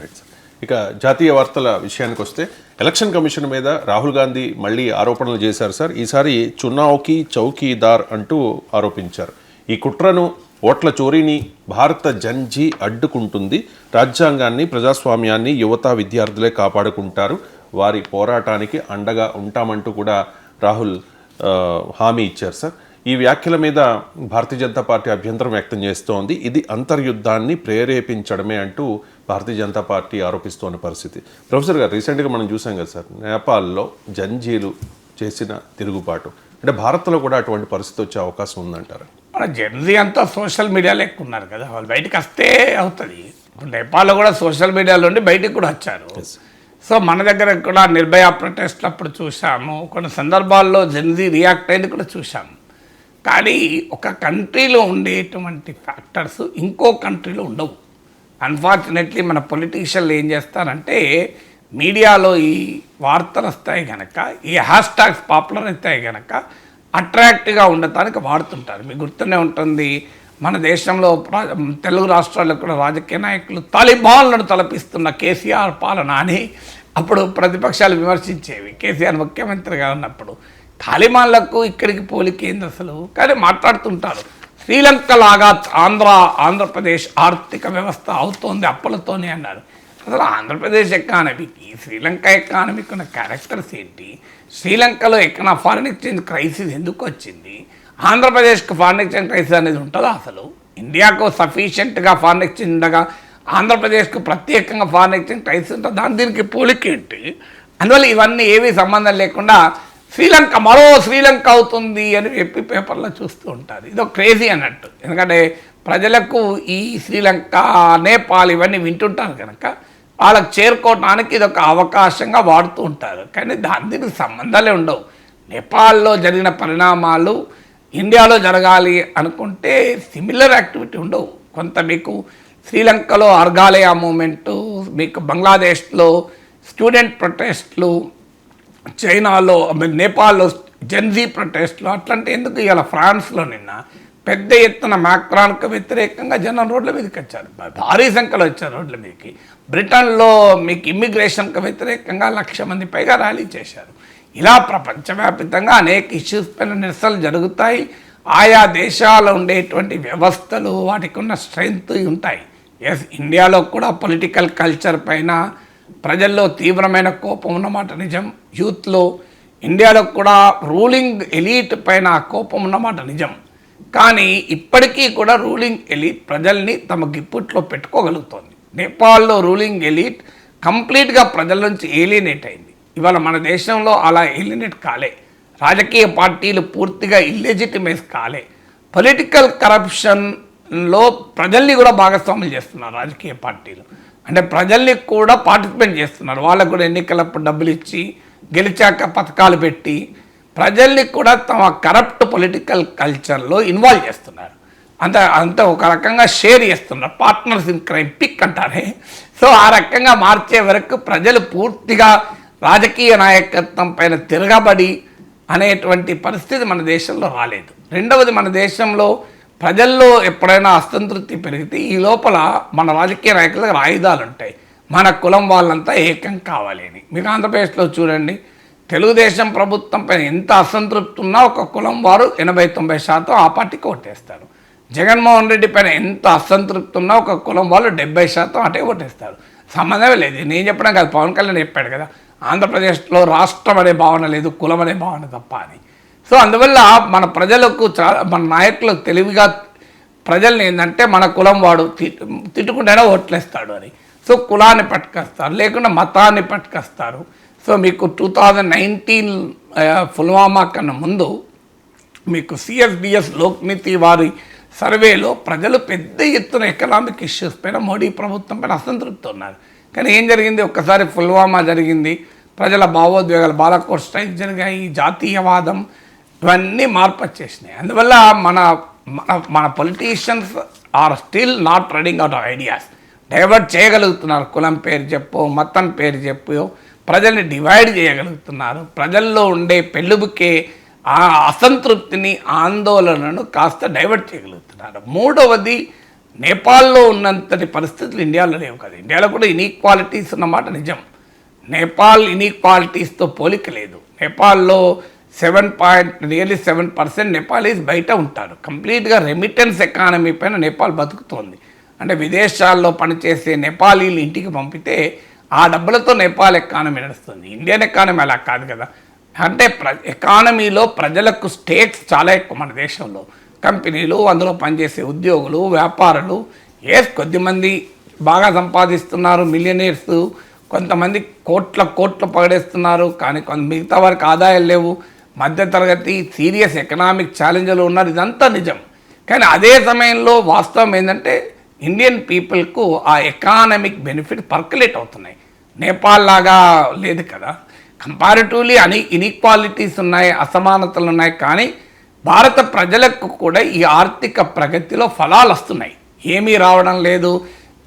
Right sir. ఇక జాతీయ వార్తల విషయానికి వస్తే ఎలక్షన్ కమిషన్ మీద రాహుల్ గాంధీ మళ్ళీ ఆరోపణలు చేశారు సార్. ఈసారి చునావ్కి చౌకీదార్ అంటూ ఆరోపించారు. ఈ కుట్రను ఓట్ల చోరీని భారత జంజీ అడ్డుకుంటుంది. రాజ్యాంగాన్ని ప్రజాస్వామ్యాన్ని యువత విద్యార్థులే కాపాడుకుంటారు. వారి పోరాటానికి అండగా ఉంటామంటూ కూడా రాహుల్ హామీ ఇచ్చారు సార్. ఈ వ్యాఖ్యల మీద భారతీయ జనతా పార్టీ అభ్యంతరం వ్యక్తం చేస్తోంది. ఇది అంతర్యుద్ధాన్ని ప్రేరేపించడమే అంటూ భారతీయ జనతా పార్టీ ఆరోపిస్తోన్న పరిస్థితి. ప్రొఫెసర్ గారు రీసెంట్గా మనం చూసాం కదా సార్ నేపాల్లో జంజీలు చేసిన తిరుగుబాటు. అంటే భారత్లో కూడా అటువంటి పరిస్థితి వచ్చే అవకాశం ఉందంటారు? మన జెన్జీ అంతా సోషల్ మీడియాలో ఎక్కువ ఉన్నారు కదా. వాళ్ళు బయటకు వస్తే అవుతుంది. ఇప్పుడు నేపాల్లో కూడా సోషల్ మీడియాలో ఉండి బయటికి కూడా వచ్చారు. సో మన దగ్గర కూడా నిర్భయ ప్రొటెస్ట్లు అప్పుడు చూసాము. కొన్ని సందర్భాల్లో జెన్జీ రియాక్ట్ అయింది కూడా చూసాము. కానీ ఒక కంట్రీలో ఉండేటువంటి ఫ్యాక్టర్స్ ఇంకో కంట్రీలో ఉండవు. అన్ఫార్చునేట్లీ మన పొలిటీషియన్లు ఏం చేస్తారంటే మీడియాలో ఈ వార్తలు వస్తాయి కనుక ఈ హ్యాష్ ట్యాగ్స్ పాపులర్ అవుతాయి కనుక అట్రాక్టివ్గా ఉండటానికి వాడుతుంటారు. మీకు గుర్తునే ఉంటుంది మన దేశంలో తెలుగు రాష్ట్రాల్లో కూడా రాజకీయ నాయకులు తాలిబాన్లను తలపిస్తున్న కేసీఆర్ పాలన అని అప్పుడు ప్రతిపక్షాలు విమర్శించేవి. కేసీఆర్ ముఖ్యమంత్రిగా ఉన్నప్పుడు తాలిబాన్లకు ఇక్కడికి పోలికేంది అసలు కానీ మాట్లాడుతుంటారు. శ్రీలంక లాగా ఆంధ్ర ఆంధ్రప్రదేశ్ ఆర్థిక వ్యవస్థ అవుతోంది అప్పులతోనే అన్నారు. అసలు ఆంధ్రప్రదేశ్ ఎకానమీకి శ్రీలంక ఎకానమీకి ఉన్న క్యారెక్టర్స్ ఏంటి? శ్రీలంకలో ఎకనా ఫారిన్ ఎక్స్చేంజ్ క్రైసిస్ ఎందుకు వచ్చింది? ఆంధ్రప్రదేశ్కి ఫారిన్ ఎక్స్చేంజ్ క్రైసిస్ అనేది ఉంటుందా అసలు? ఇండియాకు సఫిషియెంట్గా ఫారిన్ ఎక్స్చేంజ్ ఉండగా ఆంధ్రప్రదేశ్కు ప్రత్యేకంగా ఫారిన్ ఎక్స్చేంజ్ క్రైసిస్ ఉంటుంది? దాని దీనికి పోలికేంటి అందువల్ల ఇవన్నీ ఏవి సంబంధం లేకుండా శ్రీలంక మరో శ్రీలంక అవుతుంది అని చెప్పి పేపర్లో చూస్తూ ఉంటారు. ఇది ఒక క్రేజీ అన్నట్టు. ఎందుకంటే ప్రజలకు ఈ శ్రీలంక నేపాల్ ఇవన్నీ వింటుంటారు కనుక వాళ్ళకి చేరుకోవడానికి ఇది ఒక అవకాశంగా వాడుతూ ఉంటారు. కానీ దాని దీనికి సంబంధాలే ఉండవు. నేపాల్లో జరిగిన పరిణామాలు ఇండియాలో జరగాలి అనుకుంటే సిమిలర్ యాక్టివిటీ ఉండవు. కొంత మీకు శ్రీలంకలో అర్గాలయ మూమెంటు మీకు బంగ్లాదేశ్లో స్టూడెంట్ ప్రొటెస్ట్లు చైనాలో నేపాల్లో జెన్జీ ప్రొటెస్ట్లు అట్లాంటి ఎందుకు ఇవాళ ఫ్రాన్స్లో నిన్న పెద్ద ఎత్తున మ్యాక్రాన్కు వ్యతిరేకంగా జనం రోడ్ల మీదకి వచ్చారు. భారీ సంఖ్యలో వచ్చారు రోడ్ల మీదకి. బ్రిటన్లో మీకు ఇమ్మిగ్రేషన్కు వ్యతిరేకంగా లక్ష మంది పైగా ర్యాలీ చేశారు. ఇలా ప్రపంచవ్యాప్తంగా అనేక ఇష్యూస్ పైన నిరసనలు జరుగుతాయి. ఆయా దేశాల్లో ఉండేటువంటి వ్యవస్థలు వాటికి ఉన్న స్ట్రెంగ్త్ ఉంటాయి. ఎస్ ఇండియాలో కూడా పొలిటికల్ కల్చర్ పైన ప్రజల్లో తీవ్రమైన కోపం ఉన్నమాట నిజం. యూత్లో ఇండియాలో కూడా రూలింగ్ ఎలీట్ పైన కోపం ఉన్నమాట నిజం. కానీ ఇప్పటికీ కూడా రూలింగ్ ఎలీట్ ప్రజల్ని తమ గిప్పుట్లో పెట్టుకోగలుగుతోంది. నేపాల్లో రూలింగ్ ఎలీట్ కంప్లీట్గా ప్రజల నుంచి ఏలినేట్ అయింది. ఇవాళ మన దేశంలో అలా ఏలినేట్ కాలే. రాజకీయ పార్టీలు పూర్తిగా ఇల్లెజిటిమైజ్ కాలే. పొలిటికల్ కరప్షన్లో ప్రజల్ని కూడా భాగస్వాములు చేస్తున్నారు రాజకీయ పార్టీలు. అంటే ప్రజల్ని కూడా పార్టిసిపేట్ చేస్తున్నారు. వాళ్ళకు కూడా ఎన్నికలప్పుడు డబ్బులు ఇచ్చి గెలిచాక పథకాలు పెట్టి ప్రజల్ని కూడా తమ కరప్ట్ పొలిటికల్ కల్చర్లో ఇన్వాల్వ్ చేస్తున్నారు. అంత అంత ఒక రకంగా షేర్ చేస్తున్నారు. పార్ట్నర్స్ ఇన్ క్రైమ్ పిక్ అంటారే. సో ఆ రకంగా మార్చే వరకు ప్రజలు పూర్తిగా రాజకీయ నాయకత్వం పైన తిరగబడి అనేటువంటి పరిస్థితి మన దేశంలో రాలేదు. రెండవది మన దేశంలో ప్రజల్లో ఎప్పుడైనా అసంతృప్తి పెరిగితే ఈ లోపల మన రాజకీయ నాయకుల దగ్గర ఆయుధాలు ఉంటాయి మన కులం వాళ్ళంతా ఏకం కావాలని అని. మీకు ఆంధ్రప్రదేశ్లో చూడండి తెలుగుదేశం ప్రభుత్వం పైన ఎంత అసంతృప్తి ఉన్నా ఒక కులం వారు ఎనభై తొంభై శాతం ఆ పార్టీకి ఓటేస్తారు. జగన్మోహన్ రెడ్డి పైన ఎంత అసంతృప్తి ఉన్నా ఒక కులం వాళ్ళు డెబ్బై శాతం అటే ఓటేస్తారు. సంబంధమే లేదు. నేను చెప్పడం కాదు పవన్ కళ్యాణ్ చెప్పాడు కదా ఆంధ్రప్రదేశ్లో రాష్ట్రం అనే భావన లేదు కులం అనే భావన తప్ప అని. సో అందువల్ల మన ప్రజలకు చాలా మన నాయకులకు తెలివిగా ప్రజల్ని ఏంటంటే మన కులం వాడు తిట్టు తిట్టుకుంటేనే ఓట్లేస్తాడు అని. సో కులాన్ని పట్టుకొస్తారు లేకుండా మతాన్ని పట్టుకొస్తారు. సో మీకు టూ థౌజండ్ నైన్టీన్ పుల్వామా కన్నా ముందు మీకు సిఎస్డిఎస్ లోక్నీతి వారి సర్వేలో ప్రజలు పెద్ద ఎత్తున ఎకనామిక్ ఇష్యూస్ పైన మోడీ ప్రభుత్వం పైన అసంతృప్తి ఉన్నారు. కానీ ఏం జరిగింది? ఒక్కసారి పుల్వామా జరిగింది. ప్రజల భావోద్వేగాలు బాలకోట్ స్ట్రైక్ జరిగాయి. జాతీయవాదం ఇవన్నీ మార్పు వచ్చేసినాయి. అందువల్ల మన మన మన politicians are still not running out of ideas divert చేయగలుగుతున్నారు. కులం పేరు చెప్పు మతం పేరు చెప్పు ప్రజల్ని డివైడ్ చేయగలుగుతున్నారు. ప్రజల్లో ఉండే పెళ్ళుబుకే ఆ అసంతృప్తిని ఆందోళనను కాస్త డైవర్ట్ చేయగలుగుతున్నారు. మూడవది నేపాల్లో ఉన్నంతటి పరిస్థితులు ఇండియాలో లేవు కదా. ఇండియాలో కూడా ఇనీక్వాలిటీస్ ఉన్నమాట నిజం. నేపాల్ ఇనీక్వాలిటీస్తో పోలిక లేదు. నేపాల్లో seven point nearly seven percent Nepalis బయట ఉంటారు. కంప్లీట్గా రెమిటెన్స్ ఎకానమీ పైన నేపాల్ బతుకుతోంది. అంటే విదేశాల్లో పనిచేసే నేపాలీలు ఇంటికి పంపితే ఆ డబ్బులతో నేపాల్ ఎకానమీ నడుస్తుంది. ఇండియన్ ఎకానమీ అలా కాదు కదా. అంటే ప్ర ఎకానమీలో ప్రజలకు స్టేక్స్ చాలా ఎక్కువ మన దేశంలో. కంపెనీలు అందులో పనిచేసే ఉద్యోగులు వ్యాపారులు ఏ కొద్దిమంది బాగా సంపాదిస్తున్నారు మిలియనీర్స్ కొంతమంది కోట్ల కోట్లు పగడేస్తున్నారు కానీ కొంత మిగతా వారికి ఆదాయాలు లేవు. మధ్యతరగతి సీరియస్ ఎకనామిక్ ఛాలెంజ్లు ఉన్నారు. ఇదంతా నిజం. కానీ అదే సమయంలో వాస్తవం ఏంటంటే ఇండియన్ పీపుల్కు ఆ ఎకానమిక్ బెనిఫిట్ పర్కులేట్ అవుతున్నాయి. నేపాల్ లాగా లేదు కదా. కంపారిటివ్లీ అని ఇన్ఈక్వాలిటీస్ ఉన్నాయి అసమానతలు ఉన్నాయి. కానీ భారత ప్రజలకు కూడా ఈ ఆర్థిక ప్రగతిలో ఫలాలు వస్తున్నాయి. ఏమీ రావడం లేదు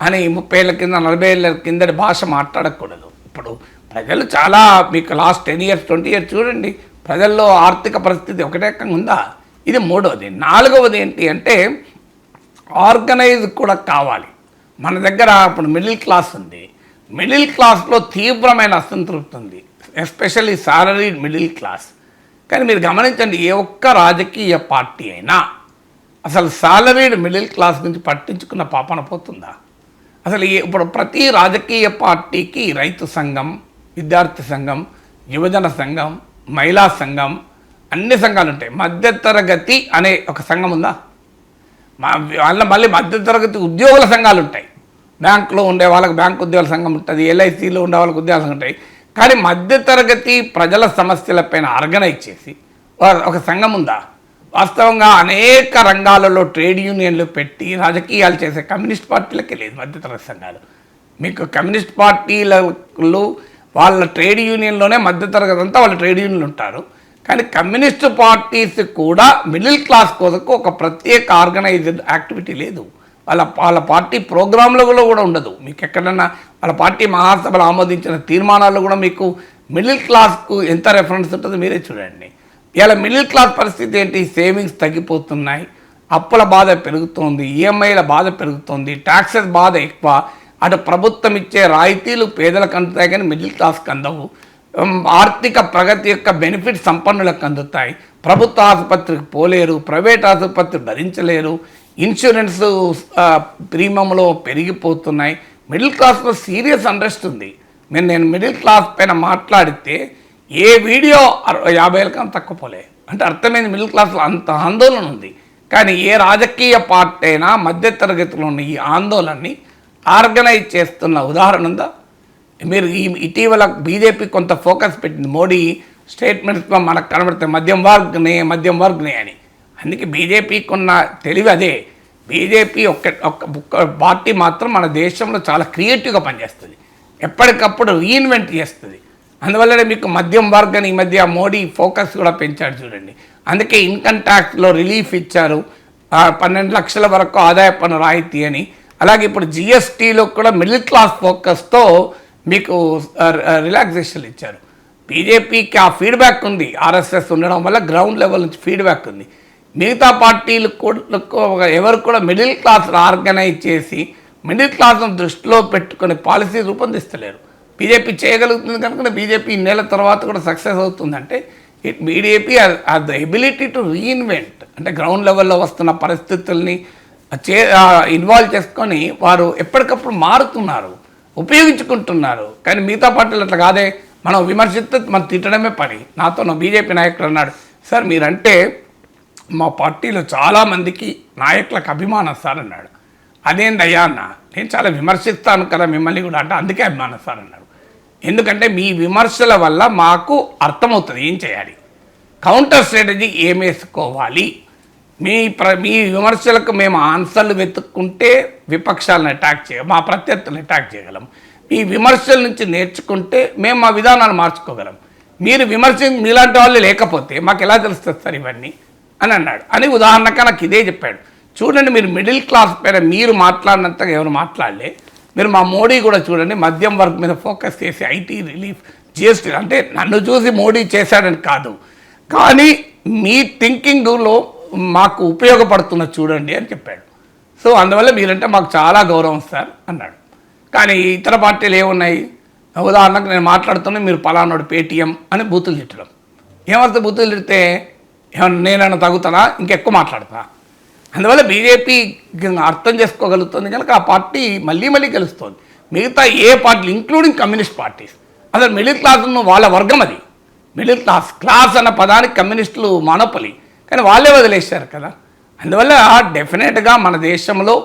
అని ముప్పై ఏళ్ళ కింద నలభై ఏళ్ళ కిందటి భాష మాట్లాడకూడదు. ఇప్పుడు ప్రజలు చాలా మీకు last ten years twenty years చూడండి. ప్రజల్లో ఆర్థిక పరిస్థితి ఒకటే ఉందా? ఇది మూడవది నాలుగవది ఏంటి అంటే ఆర్గనైజ్ కూడా కావాలి. మన దగ్గర ఇప్పుడు మిడిల్ క్లాస్ ఉంది. మిడిల్ క్లాస్లో తీవ్రమైన అసంతృప్తి ఉంది. Especially salary middle class. కానీ మీరు గమనించండి ఏ ఒక్క రాజకీయ పార్టీ అయినా అసలు సాలరీడ్ మిడిల్ క్లాస్ నుంచి పట్టించుకున్న పాపన పోతుందా? అసలు ఇప్పుడు ప్రతి రాజకీయ పార్టీకి రైతు సంఘం విద్యార్థి సంఘం యువజన సంఘం మహిళా సంఘం అన్ని సంఘాలు ఉంటాయి మధ్యతరగతి అనే ఒక సంఘం ఉందా? మా వాళ్ళ మళ్ళీ మధ్యతరగతి ఉద్యోగుల సంఘాలు ఉంటాయి బ్యాంకులో ఉండే వాళ్ళకి బ్యాంక్ ఉద్యోగుల సంఘం ఉంటుంది ఎల్ఐసిలో ఉండే వాళ్ళకి సంఘం ఉంటాయి కానీ మధ్యతరగతి ప్రజల సమస్యలపైన ఆర్గనైజ్ చేసి ఒక సంఘం ఉందా? వాస్తవంగా అనేక రంగాలలో ట్రేడ్ యూనియన్లు పెట్టి రాజకీయాలు చేసే కమ్యూనిస్ట్ పార్టీలకే లేదు మధ్యతరగతి సంఘాలు. మీకు కమ్యూనిస్ట్ పార్టీలలో వాళ్ళ ట్రేడ్ యూనియన్లోనే మధ్యతరగతి అంతా వాళ్ళ ట్రేడ్ యూనియన్లు ఉంటారు. కానీ కమ్యూనిస్ట్ పార్టీస్ కూడా మిడిల్ క్లాస్ కొరకు ఒక ప్రత్యేక ఆర్గనైజ్డ్ యాక్టివిటీ లేదు. వాళ్ళ వాళ్ళ పార్టీ ప్రోగ్రాంలో కూడా కూడా ఉండదు. మీకు ఎక్కడన్నా వాళ్ళ పార్టీ మహాసభలు ఆమోదించిన తీర్మానాలు కూడా మీకు మిడిల్ క్లాస్కు ఎంత రెఫరెన్స్ ఉంటుందో మీరే చూడండి. ఇలా మిడిల్ క్లాస్ పరిస్థితి ఏంటి? సేవింగ్స్ తగ్గిపోతున్నాయి. అప్పుల బాధ పెరుగుతోంది. ఈఎంఐల బాధ పెరుగుతోంది. ట్యాక్సెస్ బాధ ఎక్కువ. అటు ప్రభుత్వం ఇచ్చే రాయితీలు పేదలకు అందుతాయి కానీ మిడిల్ క్లాస్కి అందవు. ఆర్థిక ప్రగతి యొక్క బెనిఫిట్ సంపన్నులకు అందుతాయి. ప్రభుత్వ ఆసుపత్రికి పోలేరు ప్రైవేట్ ఆసుపత్రి భరించలేరు. ఇన్సూరెన్స్ ప్రీమియంలో పెరిగిపోతున్నాయి. మిడిల్ క్లాస్లో సీరియస్ అండ్రెస్ట్ ఉంది. మీరు నేను మిడిల్ క్లాస్ పైన మాట్లాడితే ఏ వీడియో అరవై యాభై వేల కన్నా తక్కువ పోలే అంటే అర్థమైంది మిడిల్ క్లాస్లో అంత ఆందోళన ఉంది. కానీ ఏ రాజకీయ పార్టీ అయినా మధ్యతరగతిలో ఉన్న ఈ ఆందోళనని ఆర్గనైజ్ చేస్తున్న ఉదాహరణ ఉందా? మీరు ఈ ఇటీవల బీజేపీ కొంత ఫోకస్ పెట్టింది. మోడీ స్టేట్మెంట్స్లో మనకు కనబడితే మద్యం వర్గ్నే మద్యం వర్గ్నే అని. అందుకే బీజేపీకి ఉన్న తెలివి అదే. బీజేపీ ఒక్క ఒక్క ఒక్క పార్టీ మాత్రం మన దేశంలో చాలా క్రియేటివ్గా పనిచేస్తుంది. ఎప్పటికప్పుడు రీఇన్వెంట్ చేస్తుంది. అందువల్లనే మీకు మధ్యం వర్గం ఈ మధ్య మోడీ ఫోకస్ కూడా పెంచాడు చూడండి. అందుకే ఇన్కమ్ ట్యాక్స్లో రిలీఫ్ ఇచ్చారు. పన్నెండు లక్షల వరకు ఆదాయ పన్ను రాయితీ అని. అలాగే ఇప్పుడు జిఎస్టీలో కూడా మిడిల్ క్లాస్ ఫోకస్తో మీకు రిలాక్సేషన్ ఇచ్చారు. బీజేపీకి ఆ ఫీడ్బ్యాక్ ఉంది. ఆర్ఎస్ఎస్ ఉండడం వల్ల గ్రౌండ్ లెవెల్ నుంచి ఫీడ్బ్యాక్ ఉంది. మిగతా పార్టీలు కూడా ఎవరు కూడా మిడిల్ క్లాస్ ఆర్గనైజ్ చేసి మిడిల్ క్లాస్ను దృష్టిలో పెట్టుకుని పాలసీ రూపొందిస్తలేరు. బీజేపీ చేయగలుగుతుంది కనుక బీజేపీ ఇన్నేళ్ళ తర్వాత కూడా సక్సెస్ అవుతుందంటే it BJP the ability to reinvent అంటే గ్రౌండ్ లెవెల్లో వస్తున్న పరిస్థితుల్ని చే ఇన్వాల్వ్ చేసుకొని వారు ఎప్పటికప్పుడు మారుతున్నారు ఉపయోగించుకుంటున్నారు. కానీ మిగతా పార్టీలు అట్లా కాదే. మనం విమర్శిస్తే మనం తిట్టడమే పని. నాతో నా బీజేపీ నాయకుడు అన్నాడు సార్ మీరంటే మా పార్టీలో చాలామందికి నాయకులకు అభిమానం సార్ అన్నాడు. అదేందయ్యా అన్న నేను చాలా విమర్శిస్తాను కదా మిమ్మల్ని కూడా అంటే అందుకే అభిమానం సార్ అన్నాడు. ఎందుకంటే మీ విమర్శల వల్ల మాకు అర్థమవుతుంది ఏం చేయాలి. కౌంటర్ స్ట్రాటజీ ఏమేసుకోవాలి మీ ప్ర మీ విమర్శలకు మేము ఆన్సర్లు వెతుక్కుంటే విపక్షాలను అటాక్ చేయ మా ప్రత్యర్థులను అటాక్ చేయగలం. మీ విమర్శల నుంచి నేర్చుకుంటే మేము మా విధానాలు మార్చుకోగలం. మీరు విమర్శ మీలాంటి వాళ్ళు లేకపోతే మాకు ఎలా తెలుస్తుంది సార్ ఇవన్నీ? అని అన్నాడు. అని ఉదాహరణగా నాకు ఇదే చెప్పాడు. చూడండి మీరు మిడిల్ క్లాస్ పైన మీరు మాట్లాడినంతగా ఎవరు మాట్లాడలే. మీరు మా మోడీ కూడా చూడండి మధ్యం వర్గం మీద ఫోకస్ చేసి ఐటీ రిలీఫ్ జిఎస్టీ అంటే నన్ను చూసి మోడీ చేశాడని కాదు. కానీ మీ థింకింగ్లో మాకు ఉపయోగపడుతున్న చూడండి అని చెప్పాడు. సో అందువల్ల మీరంటే మాకు చాలా గౌరవం సార్ అన్నాడు. కానీ ఇతర పార్టీలు ఏమున్నాయి? ఉదాహరణకు నేను మాట్లాడుతున్నా మీరు పలానాడు పేటీఎం అని బూతులు తిట్టడం. ఏమర్థం బూతులు తిడితే ఏమన్నా నేనన్నా తగ్గుతానా ఇంకెక్కువ మాట్లాడతా. అందువల్ల బీజేపీ అర్థం చేసుకోగలుగుతుంది కనుక ఆ పార్టీ మళ్ళీ మళ్ళీ గెలుస్తుంది. మిగతా ఏ పార్టీలు ఇంక్లూడింగ్ కమ్యూనిస్ట్ పార్టీస్. అసలు మిడిల్ క్లాస్ వాళ్ళ వర్గం అది. మిడిల్ క్లాస్ క్లాస్ అన్న పదానికి కమ్యూనిస్టులు మానపలి. కానీ వాళ్ళే వదిలేశారు కదా. అందువల్ల డెఫినెట్గా మన దేశంలో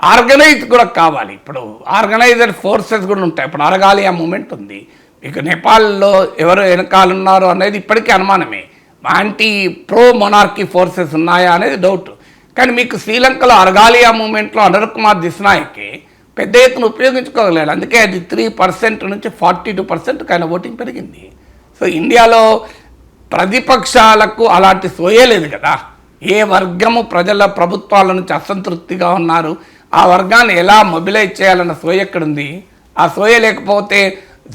ఆర్గనైజ్ కూడా కావాలి. ఇప్పుడు ఆర్గనైజర్ ఫోర్సెస్ కూడా ఉంటాయి. ఇప్పుడు అరగాలి ఆ మూమెంట్ ఉంది. మీకు నేపాల్లో ఎవరు వెనకాలన్నారు అనేది ఇప్పటికీ అనుమానమే. యాంటీ ప్రో మొనార్కీ ఫోర్సెస్ ఉన్నాయా అనేది డౌట్ కానీ మీకు శ్రీలంకలో అరగాలియా మూమెంట్లో అనిల్ కుమార్ దిస్నాయక్కి పెద్ద ఎత్తున ఉపయోగించుకోగలిగాడు అందుకే అది త్రీ పర్సెంట్ నుంచి ఫార్టీ టూ పర్సెంట్ ఆయన ఓటింగ్ పెరిగింది. సో ఇండియాలో ప్రతిపక్షాలకు అలాంటి సోయే లేదు కదా. ఏ వర్గము ప్రజల ప్రభుత్వాల నుంచి అసంతృప్తిగా ఉన్నారు? ఆ వర్గాన్ని ఎలా మొబిలైజ్ చేయాలన్న సోయ ఎక్కడుంది? ఆ సోయ లేకపోతే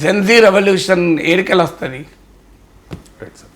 జెన్జీ రెవల్యూషన్ ఏరికలు వస్తుంది రైట్ సార్